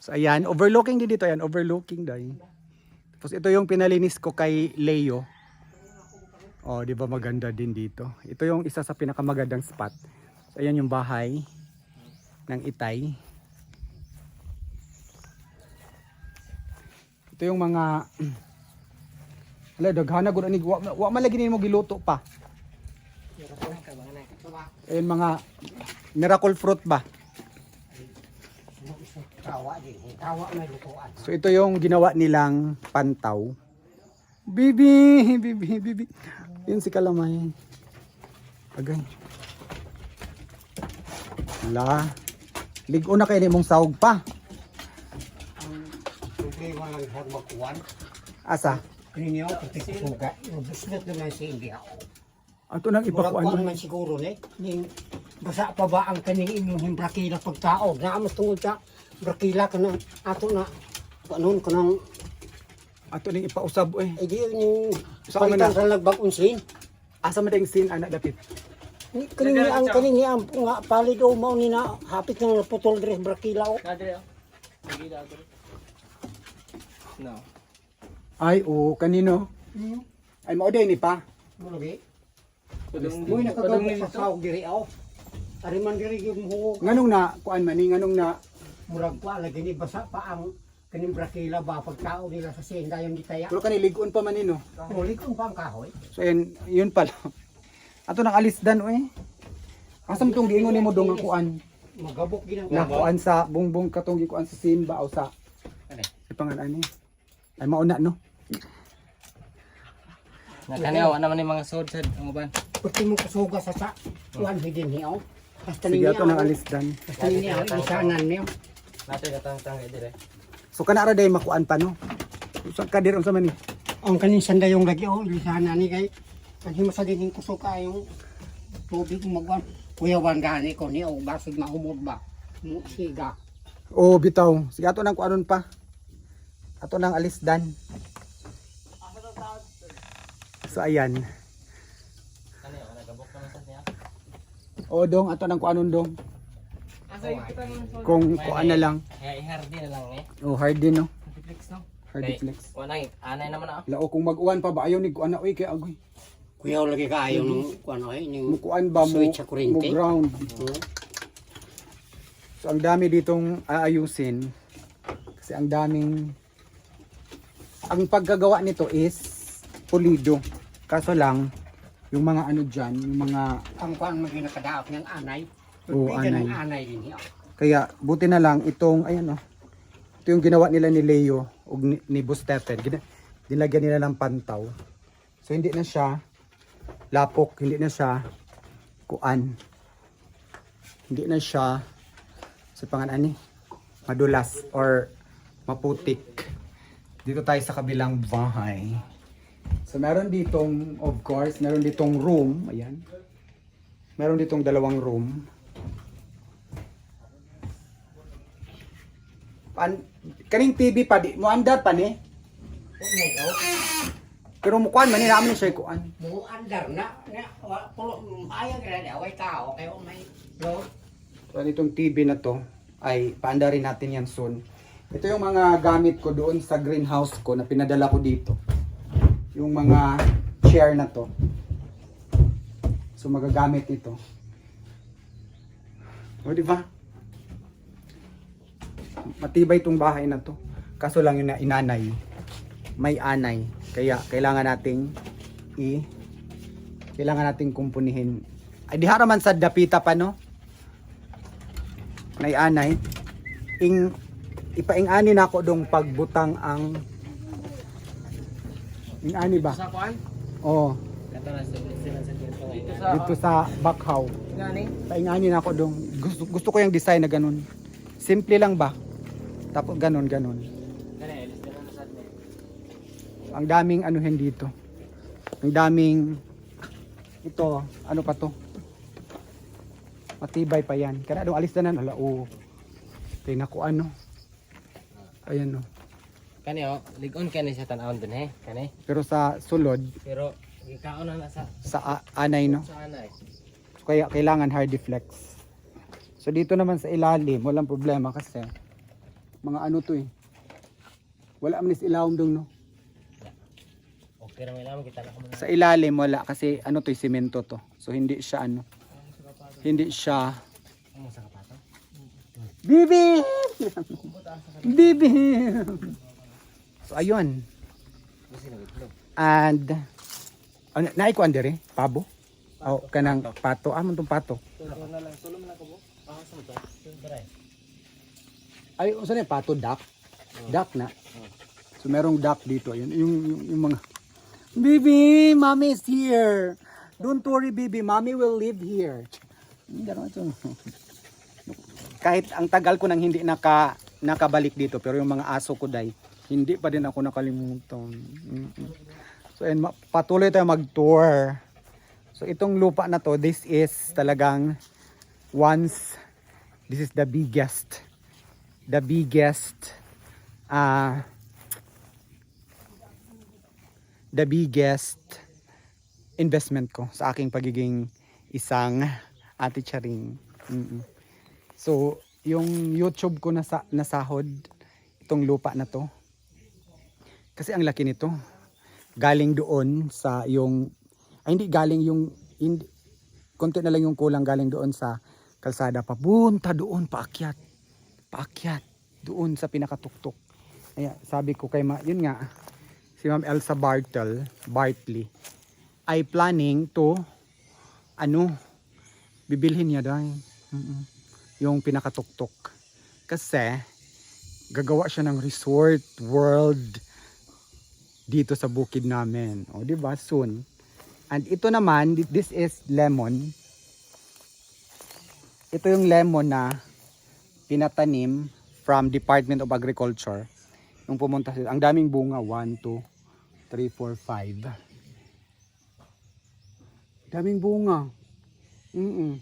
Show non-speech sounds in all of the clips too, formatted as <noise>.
So ayan, overlooking din dito yan, overlooking dahil. Tapos ito yung pinalinis ko kay Leo. Oh, di ba maganda din dito. Ito yung isa sa pinakamagandang spot. So ayan yung bahay ng Itay. Ito yung mga <clears throat> Ala, daghana gud ani wa, wa man lagi nimo giluto pa. Ayun mga miracle fruit ba? Tawa din. Tawa na lutuan. So ito yung ginawa nilang pantaw. Bibi, <laughs> bibi, bibi. Yun si Kalamay. Agay. La. Ligo na kayo mong sahog pa. Mo lang hag magkuwan. Asa? Kaninyo, pati kusuga. Busnot naman si India. Ato nang Murag kuwan ipakuan. man siguro ni. Ning basa pa ba ang kaning inyong brakila pagtaog? Naamos tungod sa brakila ka ng ato na kanon ka ng Ato nang ipausab eh. ay di yung Sa palitan na? sa lagbag unsin. Asa man ding sin anak dapit. Ni kaning ang kaning ang nga palid o mao ni na hapit na naputol dres brakila o. Kadre oh. No. Ay, oo, kanino? Hmm. Ay, mao day ni pa. Mo lagi. Padung Moy padung nakagabok sa sahog diri aw. Ari man diri gyud mo Nganong na kuan man ni nganong na murag pa lagi ni basa pa ang kaning brakila ba pagtao nila sa senda yung gitaya. pero kani ligon pa man nino. Muli kung pa ang kahoy. So yun, yun pala. <laughs> Ato nang alis dan oy. Asam tong giingon nimo dong nga kuan. Magabok ginang Na kuan sa bungbong katong gikuan sa simba o sa Ano? sa pangalan ani. Ay mauna no. Nakaniaw naman yung mga sword sa ang uban. Pati mo kasuga sa sa kuan hidin niya. Basta Sige niya. ato nang alis dan. Basta niya isanan niya. Natin natang-tang dire. So kana ra day makuan pa no. Sa kadir unsa man ni? Ang kanin sanda yung lagi oh isanan ni kay kasi masadin kusuka yung tubig magwan. Kuya wan gani ko ni o basig mahumod ba. Mo siga. Oh bitaw. Sige ato nang kuanon pa. Ato nang alis dan. So ayan. Ano yun? Nagabok naman sa niya. O dong ato nang kuanon dong. Asa yung kita ng sword? Kung kuan na lang. Kaya i-hardy na lang eh. Oh hard din no. Netflix no? Hard Kay- flex. Wala eh. Anay naman ako. Lao kung mag-uwan pa ba ayaw ni kuan na oy kay agoy. Kuya lagi kaayo nung kuan ay ning Mukuan ba mo, mo ground. Oh. So ang dami ditong aayusin. Kasi ang daming ang paggagawa nito is pulido. Kaso lang yung mga ano diyan, yung mga ang kuan maging nakadaap ng anay. Oo, anay. anay din niya. kaya buti na lang itong ayan oh. Ito yung ginawa nila ni Leo ug ni, ni Bustepen. Gina, nila ng pantaw. So hindi na siya lapok, hindi na siya kuan. Hindi na siya sa pangan ani madulas or maputik. Dito tayo sa kabilang bahay. So meron ditong of course, meron ditong room, ayan. Meron ditong dalawang room. Pan, kaning TV pa di mo andar pa ni. Pero mo kuan man ni namin siya kuan. Mo andar na na pulo ayaw gra na way tao kay may no So itong TV na to ay paandarin natin yan soon. Ito yung mga gamit ko doon sa greenhouse ko na pinadala ko dito. Yung mga chair na to. So magagamit ito. O di ba? Matibay itong bahay na to. Kaso lang yun na inanay. May anay. Kaya kailangan nating i kailangan nating kumpunihin. Ay di haraman sa dapita pa no? May anay. Ing ipaingani na ako dong pagbutang ang ingani ba? Sa kuan? Oh, sa dito sa dito sa Bakhaw. Gani? Paingani na ako dong gusto, gusto ko yung design na ganun. Simple lang ba? Tapos ganun ganun. Ang daming anuhin dito. Ang daming ito, ano pa to? Matibay pa yan. Kaya dong alis na nan, ala oh. Tingnan ko ano. Ayan oh. Kani oh, ligon kani sa tanawon din eh. Kani. Pero sa sulod, Pero gikaon na na sa sa a- anay no. sa anay. So, kaya kailangan hard deflex. So dito naman sa ilalim, walang problema kasi Mga ano to eh. Wala man is ilawom dong no. Okay na may kita na kamo. Sa ilalim wala kasi ano to, eh, simento to. So hindi siya ano. Hindi siya Amo sa kapato. Bibi! Bibi! So ayun. And ano naikuan dire? Pabo? Oh, kanang pato. Ah, tong pato. Tulo na lang. Tulo na ko mo. Ah, sa mo to. Ay, unsa na yung pato duck? Duck na. So merong duck dito. Ayun, yung, yung, yung mga Bibi, mommy is here. Don't worry, Bibi. Mommy will live here. Ganun ito. Kahit ang tagal ko nang hindi naka nakabalik dito pero yung mga aso ko dai hindi pa din ako nakalimutan. So and patuloy tayo mag-tour. So itong lupa na to, this is talagang once this is the biggest the biggest uh, the biggest investment ko sa aking pagiging isang ate charing. Mm-mm. So, yung YouTube ko na sa, nasahod itong lupa na to. Kasi ang laki nito. Galing doon sa yung ay hindi galing yung hindi konti na lang yung kulang galing doon sa kalsada papunta doon paakyat. Paakyat doon sa pinakatuktok. Kaya sabi ko kay ma, yun nga si Ma'am Elsa Bartel, Bartley ay planning to ano bibilhin niya dahil yung pinakatuktok. Kasi gagawa siya ng resort world dito sa bukid namin. O di ba? Soon. And ito naman this is lemon. Ito yung lemon na pinatanim from Department of Agriculture. Nung pumunta sila ang daming bunga 1, 2, 3, 4, 5 daming bunga. Mm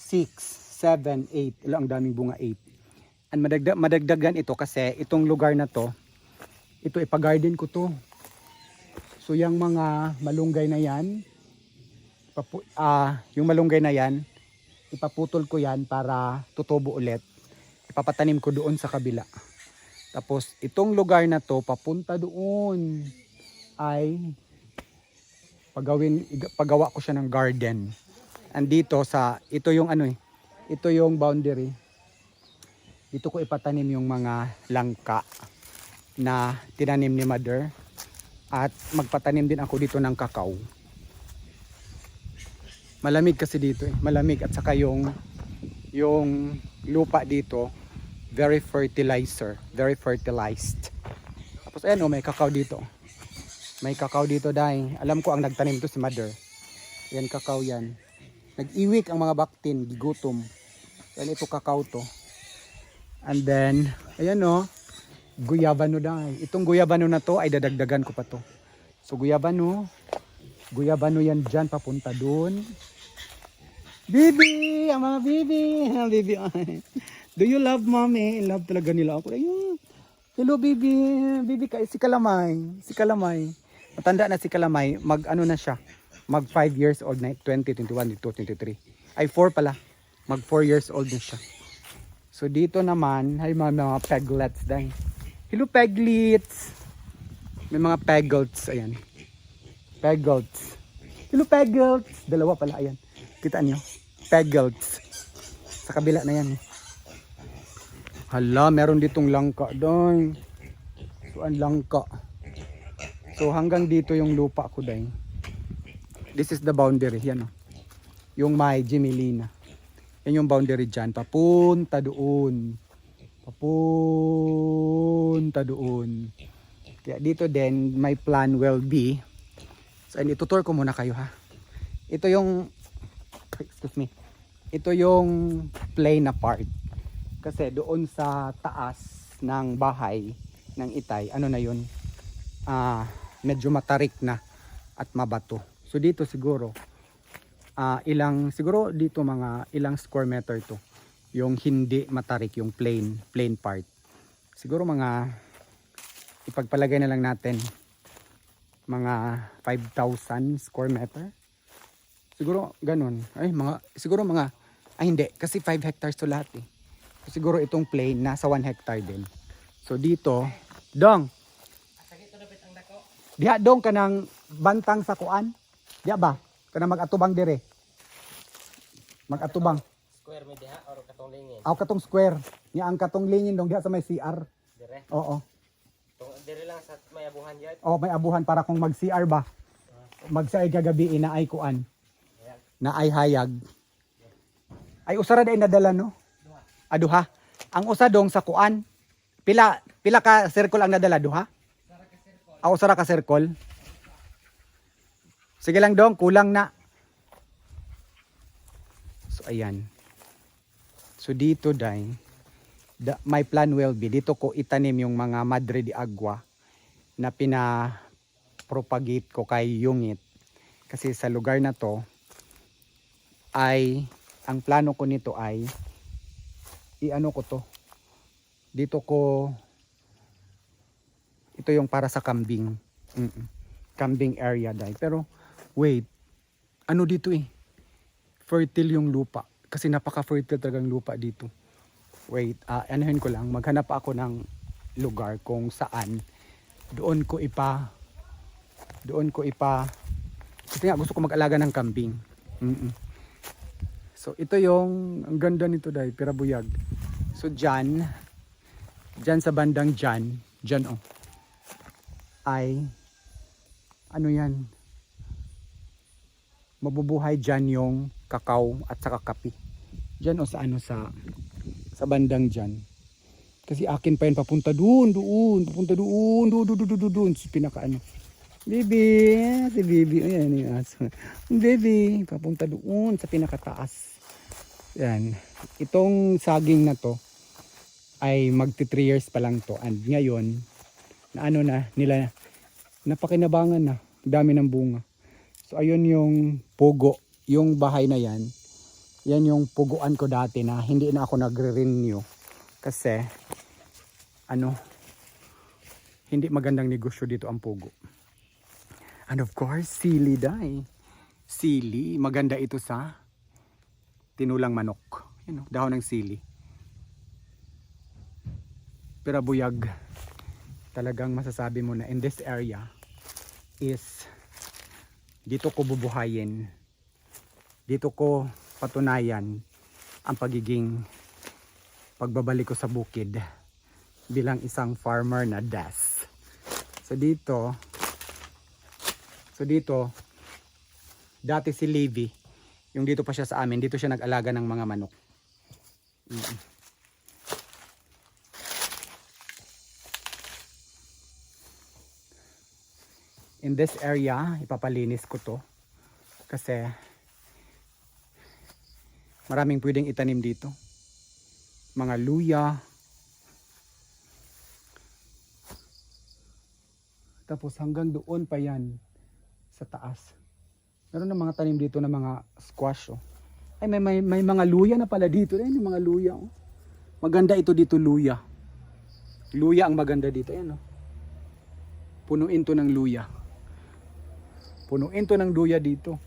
6, 7, 8 ilang daming bunga 8 and madagdag, madagdagan ito kasi itong lugar na to ito ipa-garden ko to. So yung mga malunggay na yan papu- ah, yung malunggay na yan ipaputol ko yan para tutubo ulit ipapatanim ko doon sa kabila. Tapos itong lugar na to papunta doon ay pagawin paggawa ko siya ng garden. Andito sa ito yung ano eh ito yung boundary. Dito ko ipatanim yung mga langka na tinanim ni mother. At magpatanim din ako dito ng kakao. Malamig kasi dito eh. Malamig at saka yung yung lupa dito very fertilizer very fertilized. Tapos ayan oh may kakao dito. May kakao dito dahil alam ko ang nagtanim to si mother. Yan kakao yan. Nag-iwik ang mga baktin gigutom. Yan ito kakao to. And then ayan oh guyabano dahil. Itong guyabano na to ay dadagdagan ko pa to. So guyabano guyabano yan dyan papunta dun Bibi! Ang mga bibi! <laughs> Ang bibi. Do you love mommy? Love talaga nila ako. Ayun. Hello, bibi. Bibi ka, si Kalamay. Si Kalamay. Matanda na si Kalamay. Mag ano na siya. Mag 5 years old na. 20, 21, 22, 23. Ay, 4 pala. Mag 4 years old na siya. So, dito naman, ay mga, mga peglets dahil. Hello, peglets. May mga peglets. Ayan. Peglets. Hello, peglets. Dalawa pala. Ayan. Kita niyo? Peglets. Sa kabila na yan. Hala, meron ditong langka doon. So, ang langka. So, hanggang dito yung lupa ko doon. This is the boundary. Yan oh. Yung may Jimelina. Yan yung boundary dyan. Papunta doon. Papunta doon. Kaya dito din, my plan will be. So, and itutur ko muna kayo ha. Ito yung, excuse me. Ito yung plain na part. Kasi doon sa taas ng bahay ng itay, ano na yun? Ah, medyo matarik na at mabato. So dito siguro ah ilang siguro dito mga ilang square meter to. Yung hindi matarik, yung plain, plain part. Siguro mga ipagpalagay na lang natin mga 5,000 square meter. Siguro ganun. Ay, mga siguro mga ay hindi kasi 5 hectares to lahat eh. Siguro itong plain nasa 1 hectare din. So dito, dong. Diha dong kanang bantang sa kuan. Diha ba? Kanang mag-atubang dire. Mag-atubang. Square mo diha or katong lingin. Aw katong square. Nya ang katong lingin dong diha sa may CR. Dire. Oo. Dire lang sa may abuhan diyan. Oh, may abuhan para kung mag-CR ba. Mag-CR gagabi na ay kuan. Na ay hayag. Ay usara day nadala no. Aduha. Ang usa dong sa kuan. Pila pila ka circle ang nadala duha? Ah, usara ka circle. Sige lang dong, kulang na. So ayan. So dito day, the, my plan will be dito ko itanim yung mga madre de agua na pina propagate ko kay Yungit. Kasi sa lugar na to ay ang plano ko nito ay iano ko to. Dito ko ito yung para sa kambing. Mm-mm. Kambing area dahil. Pero wait, ano dito eh? Fertile yung lupa. Kasi napaka-fertile talagang lupa dito. Wait, ah anuhin ko lang. Maghanap ako ng lugar kung saan doon ko ipa doon ko ipa kasi nga gusto ko mag-alaga ng kambing. Mm-mm. So ito yung ang ganda nito dahil pirabuyag. So dyan, dyan sa bandang dyan, dyan oh, ay ano yan, mabubuhay dyan yung kakao at saka kape. Dyan o sa ano sa sa bandang dyan. Kasi akin pa yan papunta doon, doon, papunta doon, doon, doon, doon, doon, doon, sa pinaka ano. Baby, si baby, ayan yung aso. Baby, papunta doon sa pinakataas. Yan. Itong saging na to ay magti 3 years pa lang to. And ngayon na ano na nila napakinabangan na. Dami ng bunga. So ayun yung pugo. Yung bahay na yan yan yung puguan ko dati na hindi na ako nagre-renew. Kasi ano hindi magandang negosyo dito ang pugo. And of course sili dai. Sili maganda ito sa tinulang manok. You know, dahon ng sili. Pero buyag. Talagang masasabi mo na in this area is dito ko bubuhayin. Dito ko patunayan ang pagiging pagbabalik ko sa bukid bilang isang farmer na das. So dito so dito dati si Levi yung dito pa siya sa amin dito siya nag-alaga ng mga manok in this area, ipapalinis ko to. Kasi maraming pwedeng itanim dito. Mga luya. Tapos hanggang doon pa yan sa taas. Meron na mga tanim dito na mga squash. Oh. Ay, may, may, may mga luya na pala dito. Ayun mga luya. Oh. Maganda ito dito luya. Luya ang maganda dito. Ayan, oh. Punuin to ng luya punuin to ng luya dito.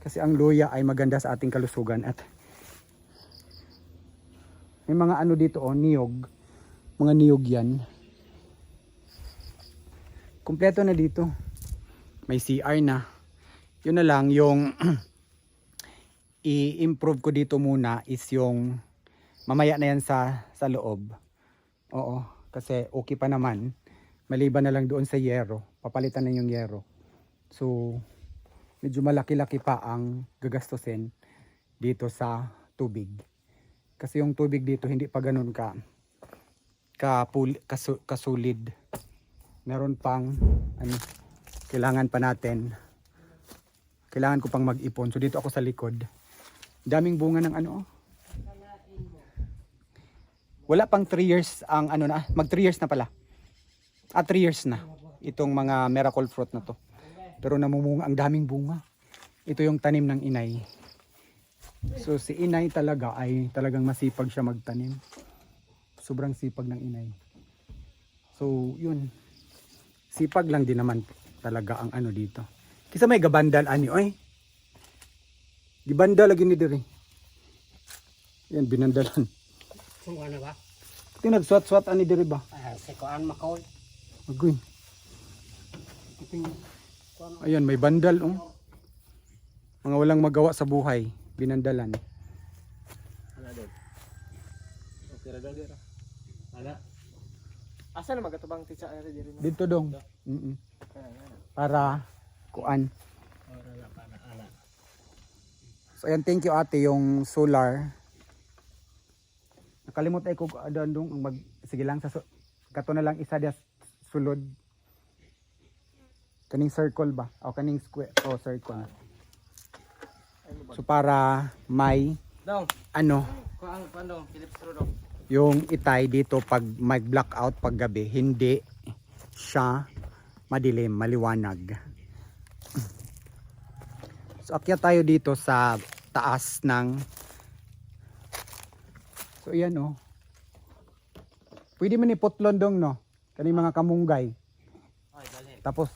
Kasi ang luya ay maganda sa ating kalusugan at may mga ano dito oh, niyog. Mga niyog yan. Kompleto na dito. May CR na. Yun na lang yung <clears throat> i-improve ko dito muna is yung mamaya na yan sa sa loob. Oo, kasi okay pa naman. Maliban na lang doon sa yero. Papalitan na yung yero. So, medyo malaki-laki pa ang gagastusin dito sa tubig. Kasi yung tubig dito hindi pa ganun ka kapul, kasu, kasulid. Meron pang ano, kailangan pa natin kailangan ko pang mag-ipon. So dito ako sa likod. Daming bunga ng ano. oh. Wala pang 3 years ang ano na, mag 3 years na pala. Ah, 3 years na. Itong mga miracle fruit na to. Pero namumunga, ang daming bunga. Ito yung tanim ng inay. So si inay talaga ay talagang masipag siya magtanim. Sobrang sipag ng inay. So yun. Sipag lang din naman talaga ang ano dito. Kisa may gabandal ani oy. Gibanda lagi ni diri. Yan binandalan. Kung ano ba? Ito yung nagsuat-suat ani diri ba? Ah, si Kuan Makoy. Agoy. Ayan, may bandal oh. Mga walang magawa sa buhay, binandalan. Asa na magatubang ari diri na? Dito dong. Mm ana. Para kuan. So ayan, thank you ate yung solar. Nakalimot ay ko adon dong ang mag sige lang sa su- kato na lang isa dia sulod. Kaning circle ba? O kaning square o circle. So para may Dong. ano Kuan kuan dong, Philips Pro dong. yung itay dito pag may blackout pag gabi hindi siya madilim, maliwanag. So akyat tayo dito sa taas ng So yan oh. Pwede man iputlon dong no. Kaning mga kamunggay. Ay, dali. Tapos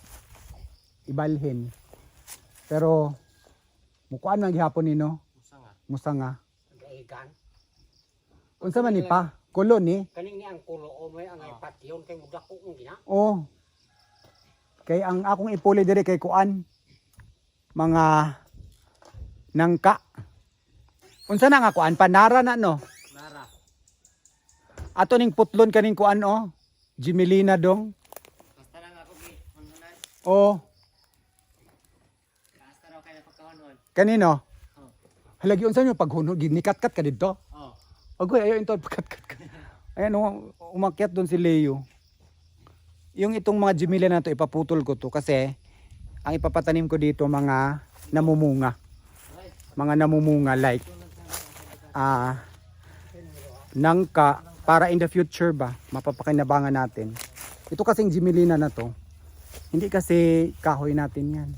ibalhin. Pero mukuan man gihapon ni no. Usa nga. Musa nga. Gaigan. Unsa man ni pa? Kulo ni. Kaning ni ang kulo o may ang patyon kay mudako kong gina. Oh. Kay ang akong ipuli dire kay kuan mga nangka. Unsa na nga kuan panara na no. Nara. Ato ning putlon kaning kuan oh. Jimelina dong. Basta lang ako gi. Hunhunan. Oh, Basta raw kay pagkahon. kanino? Oh. Halagi unsa nyo paghunod ginikat-kat ka dito? Oh. Agoy ayo into <laughs> pagkat-kat ka. Ayan oh, umakyat doon si Leo. Yung itong mga Jimelina na to ipaputol ko to kasi ang ipapatanim ko dito mga namumunga. Mga namumunga like ah nangka para in the future ba mapapakinabangan natin. Ito kasing Jimelina na to. Hindi kasi kahoy natin yan.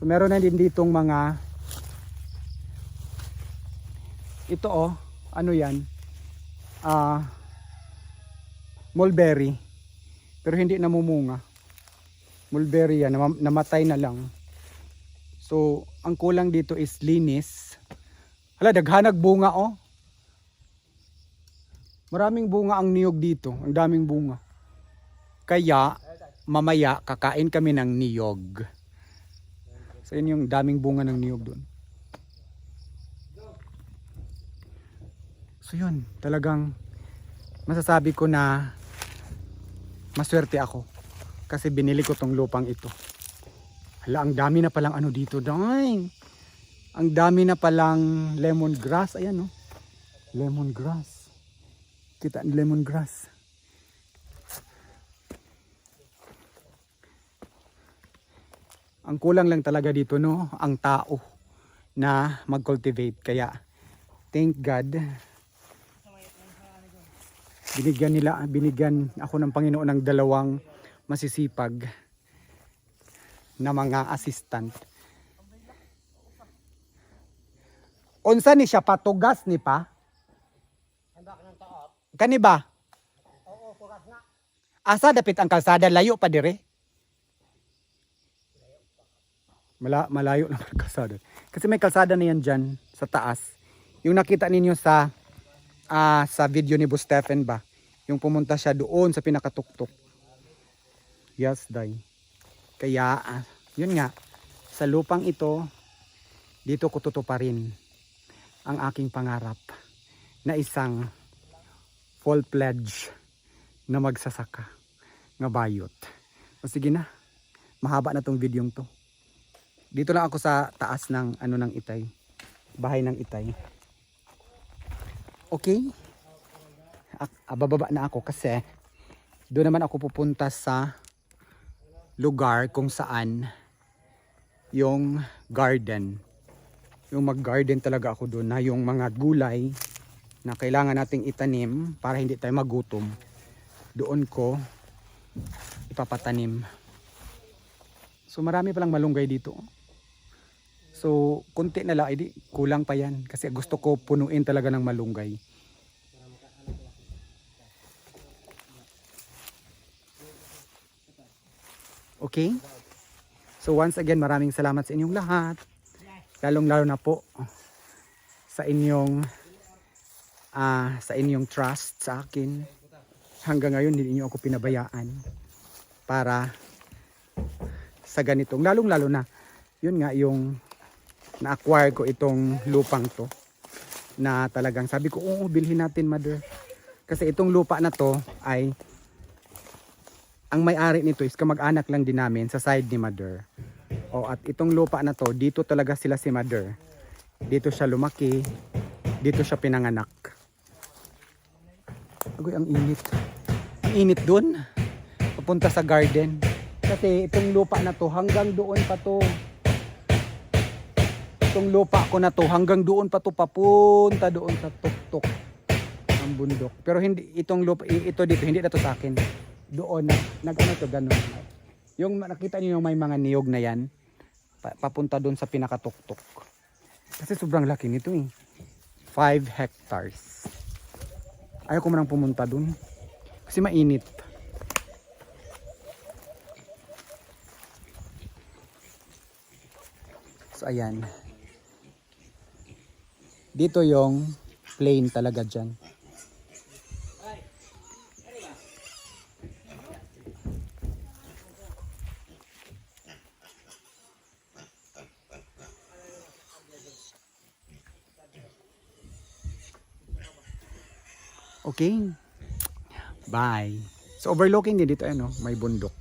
So meron na din ditong mga ito oh, ano yan? Ah mulberry. Pero hindi namumunga. Mulberry yan, nama- namatay na lang. So, ang kulang dito is linis. Hala, daghanag bunga oh. Maraming bunga ang niyog dito. Ang daming bunga. Kaya, mamaya, kakain kami ng niyog. So, yun yung daming bunga ng niyog doon. So, yun. Talagang masasabi ko na maswerte ako. Kasi binili ko tong lupang ito. Hala, ang dami na palang ano dito, dang. Ang dami na palang lemongrass. Ayan, oh. Lemongrass. Kita ang lemongrass. Ang kulang lang talaga dito, no? Ang tao na mag-cultivate. Kaya, thank God, binigyan nila, binigyan ako ng Panginoon ng dalawang masisipag na mga assistant. Unsa ni siya patugas ni pa? Kani ba? Oo, kuras na. Asa dapit ang kalsada layo pa dire? Mala, malayo lang ang kalsada. Kasi may kalsada na yan dyan sa taas. Yung nakita ninyo sa ah, sa video ni Bo Stephen ba? Yung pumunta siya doon sa pinakatuktok. Yes, day. Kaya, ah, yun nga, sa lupang ito, dito ko tutuparin ang aking pangarap na isang full pledge na magsasaka nga bayot. O sige na, mahaba na tong video to. Dito lang ako sa taas ng ano ng itay. Bahay ng itay. Okay? Ak- ah, bababa na ako kasi doon naman ako pupunta sa lugar kung saan yung garden. Yung mag-garden talaga ako doon na yung mga gulay na kailangan nating itanim para hindi tayo magutom. Doon ko ipapatanim. So marami palang malunggay dito. So kunti na lang, edi kulang pa yan. Kasi gusto ko punuin talaga ng malunggay. Okay? So once again, maraming salamat sa inyong lahat. Lalong lalo na po sa inyong ah, sa inyong trust sa akin. Hanggang ngayon hindi niyo ako pinabayaan para sa ganitong lalong lalo na yun nga yung na-acquire ko itong lupang to na talagang sabi ko oo bilhin natin mother kasi itong lupa na to ay ang may-ari nito is kamag-anak lang din namin sa side ni mother. O at itong lupa na to dito talaga sila si mother. Dito siya lumaki. Dito siya pinanganak. Agoy ang init. Ang init dun. Papunta sa garden. Kasi itong lupa na to hanggang doon pa to. Itong lupa ko na to hanggang doon pa to papunta doon sa tuktok ang bundok. Pero hindi itong lupa ito dito hindi na to sa akin doon na nagano to ganun. Yung nakita niyo yung may mga niyog na yan? Pa- papunta doon sa pinakatuktok. Kasi sobrang laki nito eh. 5 hectares. Ayaw ko man pumunta doon. Kasi mainit. So ayan. Dito yung plain talaga dyan. Okay. Bye. So overlooking din dito ano, may bundok.